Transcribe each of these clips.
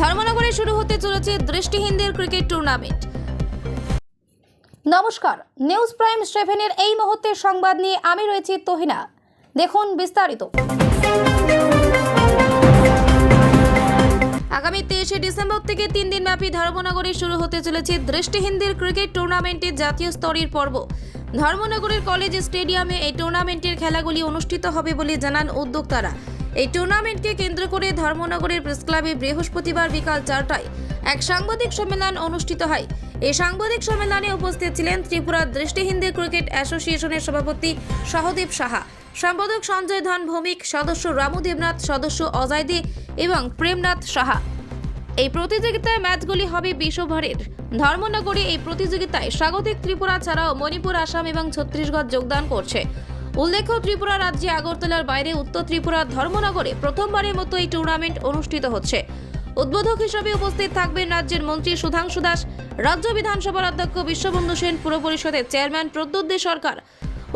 ধর্মনগরে শুরু হতে চলেছে দৃষ্টিহীনদের ক্রিকেট টুর্নামেন্ট। নমস্কার, নিউজ প্রাইম সেভেনের এই মুহূর্তের সংবাদ নিয়ে আমি রয়েছি তোহিনা। দেখুন বিস্তারিত। আগামী তেইশে ডিসেম্বর থেকে তিন দিনব্যাপী ধর্মনগরে শুরু হতে চলেছে দৃষ্টিহীনদের ক্রিকেট টুর্নামেন্টের জাতীয় স্তরের পর্ব। ধর্মনগরের কলেজ স্টেডিয়ামে এই টুর্নামেন্টের খেলাগুলি অনুষ্ঠিত হবে বলে জানান উদ্যোক্তারা। এই টুর্নামেন্টকে কেন্দ্র করে ধর্মনগরের প্রেস ক্লাবে বৃহস্পতিবার বিকাল চারটায় এক সাংবাদিক সম্মেলন অনুষ্ঠিত হয়। এই সাংবাদিক সম্মেলনে উপস্থিত ছিলেন ত্রিপুরা দৃষ্টিহীনদের ক্রিকেট অ্যাসোসিয়েশনের সভাপতি সহদেব সাহা, সম্পাদক সঞ্জয় ধন ভৌমিক, সদস্য রামু দেবনাথ, সদস্য অজয় দে এবং প্রেমনাথ সাহা। এই প্রতিযোগিতায় ম্যাচগুলি হবে বিশ ওভারের। ধর্মনগরে এই প্রতিযোগিতায় স্বাগতিক ত্রিপুরা ছাড়াও মণিপুর, আসাম এবং ছত্তিশগড় যোগদান করছে। উল্লেখ্য, ত্রিপুরা রাজ্যে আগরতলার বাইরে উত্তর ত্রিপুরার ধর্মনগরে প্রথমবারের মতো এই টুর্নামেন্ট অনুষ্ঠিত হচ্ছে। উদ্বোধক হিসেবে উপস্থিত থাকবেন রাজ্যের মন্ত্রী সুধাংশু দাস, রাজ্য বিধানসভার অধ্যক্ষ বিশ্ববন্ধু সেন, পুর পরিষদের চেয়ারম্যান প্রদ্যুৎ দে সরকার,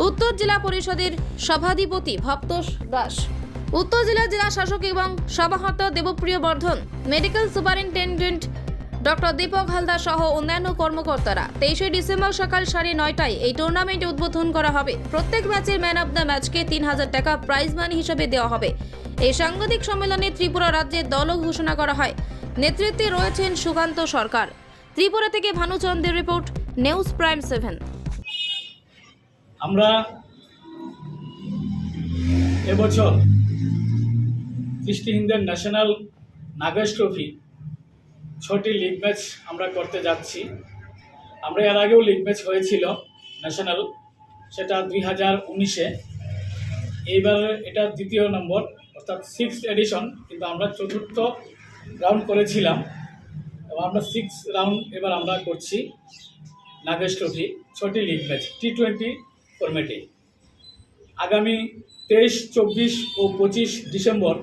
উত্তর জেলা পরিষদের সভাধিপতি ভক্তোষ দাস, উত্তর জেলা জেলা শাসক এবং সভাহত Debapriya Bardhan, medical superintendent doctor Dipak Haldar সহ অন্যান্য কর্মকর্তারা। তেইশে ডিসেম্বর সকাল সাড়ে নয়টায় এই টুর্নামেন্ট উদ্বোধন করা হবে। প্রত্যেক ম্যাচের ম্যান অব দ্য ম্যাচকে তিন হাজার টাকা প্রাইজ মানি হিসেবে দেওয়া হবে। এই সাংবাদিক সম্মেলনে ত্রিপুরা রাজ্যের দলও ঘোষণা করা হয়। নেতৃত্বে রয়েছেন সুকান্ত সরকার। ত্রিপুরা থেকে ভানুচন্দ্রের রিপোর্ট নিউজ প্রাইম সেভেন আমরা এবছর দৃষ্টিহীনদের ন্যাশনাল নাগেশ ট্রফি ছটি লিগ ম্যাচ আমরা করতে যাচ্ছি। আমরা এর আগেও লিগ ম্যাচ হয়েছিল ন্যাশনাল সেটা দুই হাজার উনিশে। এইবার এটা দ্বিতীয় নম্বর, অর্থাৎ সিক্স এডিশন কিন্তু আমরা চতুর্থ রাউন্ড করেছিলাম। এবং আমরা সিক্স রাউন্ড এবার আমরা করছি নাগেশ ট্রফি ছটি লিগ ম্যাচ টি টোয়েন্টি ফরম্যাটে আগামী তেইশ, চব্বিশ ও পঁচিশ ডিসেম্বর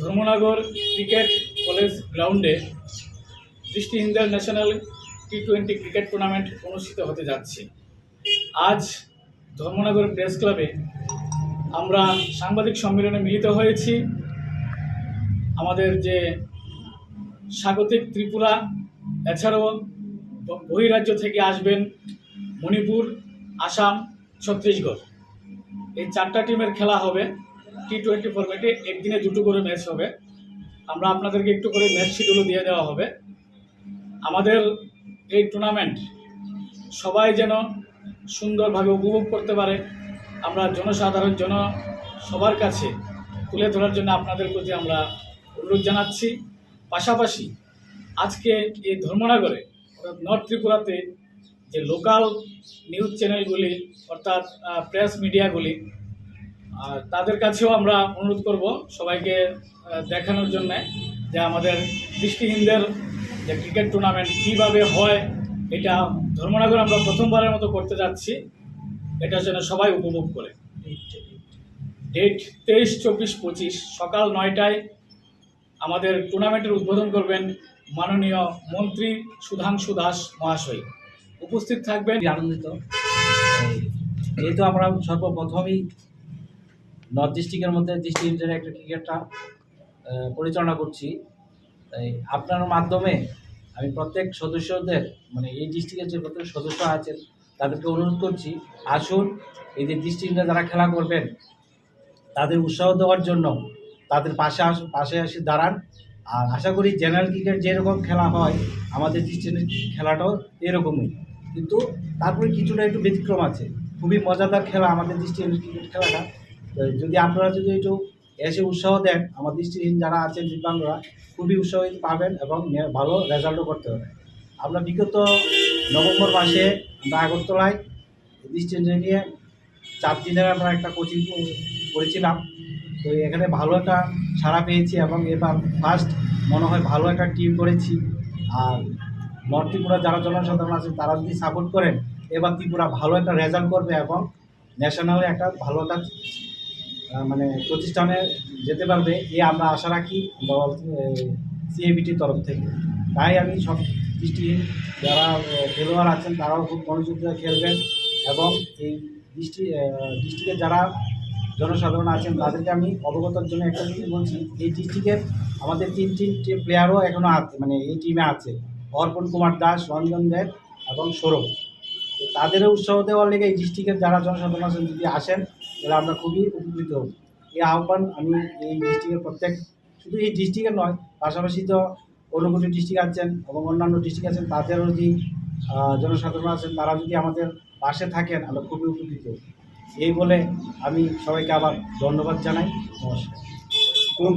ধর্মনগর ক্রিকেট কলেজ গ্রাউন্ডে দৃষ্টিহীনদের national T twenty cricket tournament অনুষ্ঠিত হতে যাচ্ছে। আজ ধর্মনগর প্রেস ক্লাবে আমরা সাংবাদিক সম্মেলনে মিলিত হয়েছি। আমাদের যে স্বাগতিক ত্রিপুরা, এছাড়াও বহিরাজ্য থেকে আসবেন মণিপুর, আসাম, ছত্তিশগড়। এই চারটা টিমের খেলা হবে। টি টোয়েন্টি ফরম্যাটে একদিনে দুটো করে ম্যাচ হবে। আমরা আপনাদেরকে একটু করে ম্যাচ শিডিউলও দিয়ে দেওয়া হবে। আমাদের এই টুর্নামেন্ট সবাই যেন সুন্দরভাবে উপভোগ করতে পারে। আমরা জনসাধারণ জন সবার কাছে তুলে ধরার জন্য আপনাদের প্রতি আমরা অনুরোধ জানাচ্ছি। পাশাপাশি আজকে এই ধর্মনগরে অর্থাৎ নর্থ ত্রিপুরাতে যে লোকাল নিউজ চ্যানেলগুলি অর্থাৎ প্রেস মিডিয়াগুলি তাদের কাছেও আমরা অনুরোধ করব সবাইকে দেখানোর জন্য যে আমাদের দৃষ্টিহীনদের যে ক্রিকেট টুর্নামেন্ট কীভাবে হয়, এটা ধর্মনগর আমরা প্রথমবারের মতো করতে যাচ্ছি। এটা যেন সবাই উপভোগ করে। ডেট তেইশ, চব্বিশ, পঁচিশ, সকাল নয়টায় আমাদের টুর্নামেন্টের উদ্বোধন করবেন মাননীয় মন্ত্রী সুধাংশু দাস মহাশয়। উপস্থিত থাকবেন। আনন্দিত। এই তো আমরা সর্বপ্রথমই নর্থ ডিস্ট্রিক্টের মধ্যে ডিস্ট্রিক্টের একটা ক্রিকেটটা পরিচালনা করছি। তাই আপনার মাধ্যমে আমি প্রত্যেক সদস্যদের মানে এই ডিস্ট্রিক্টের যে প্রত্যেক সদস্য আছেন, তাদেরকে অনুরোধ করছি, আসুন, এই যে ডিস্ট্রিক্টে যারা খেলা করবেন, তাদের উৎসাহ দেওয়ার জন্য তাদের পাশে আস, পাশে এসে দাঁড়ান। আর আশা করি জেনারেল ক্রিকেট যেরকম খেলা হয়, আমাদের ডিস্ট্রিক্টের খেলাটাও এরকমই। কিন্তু তারপরে কিছুটা একটু ব্যতিক্রম আছে। খুবই মজাদার খেলা আমাদের দৃষ্টিহীন ক্রিকেট খেলাটা। যদি আপনারা যদি একটু এসে উৎসাহ দেন। আমার দৃষ্টিহীন যারা আছেন দিব্যাঙ্গরা, খুবই উৎসাহিত পাবেন এবং ভালো রেজাল্টও করতে হবে। আমরা বিগত নভেম্বর মাসে আমরা আগরতলায় দৃষ্টিহীন নিয়ে চার দিনের আমরা একটা কোচিং করেছিলাম। তো এখানে ভালো একটা সাড়া পেয়েছি এবং এবার ফার্স্ট মনে হয় ভালো একটা টিম করেছি। আর নর্থ ত্রিপুরা যারা জনসাধারণ আছে তারা যদি সাপোর্ট করেন, এবার ত্রিপুরা ভালো একটা রেজাল্ট করবে এবং ন্যাশনালে একটা ভালো একটা মানে প্রতিষ্ঠানে যেতে পারবে, এ আমরা আশা রাখি সিএবিটির তরফ থেকে। তাই আমি সব দৃষ্টিহীন যারা খেলোয়াড় আছেন, তারাও খুব মনোযোগ দিয়ে খেলবেন এবং এই দৃষ্টি ডিস্ট্রিক্টে যারা জনসাধারণ আছেন, তাদেরকে আমি অবগতর জন্য একটা জিনিস বলছি, এই ডিস্ট্রিক্টের আমাদের তিন তিনটে প্লেয়ারও এখনও আছে মানে এই টিমে আছে। অর্পণ কুমার দাস, রঞ্জন দেব এবং সৌরভ। তাদেরও উৎসাহ দেওয়ার লেগে এই ডিস্ট্রিক্টের যারা জনসাধারণ আছেন, যদি আসেন, তাহলে আমরা খুবই উপকৃত হব। এই আহ্বান আমি এই ডিস্ট্রিক্টের প্রত্যেক শুধু এই ডিস্ট্রিক্টের নয়, পাশাপাশি তো ঊনকোটি ডিস্ট্রিক্ট আছেন এবং অন্যান্য ডিস্ট্রিক্ট আছেন, তাদেরও যদি জনসাধারণ আছেন, তারা যদি আমাদের পাশে থাকেন, আমরা খুবই উপকৃত। এই বলে আমি সবাইকে আবার ধন্যবাদ জানাই। নমস্কার।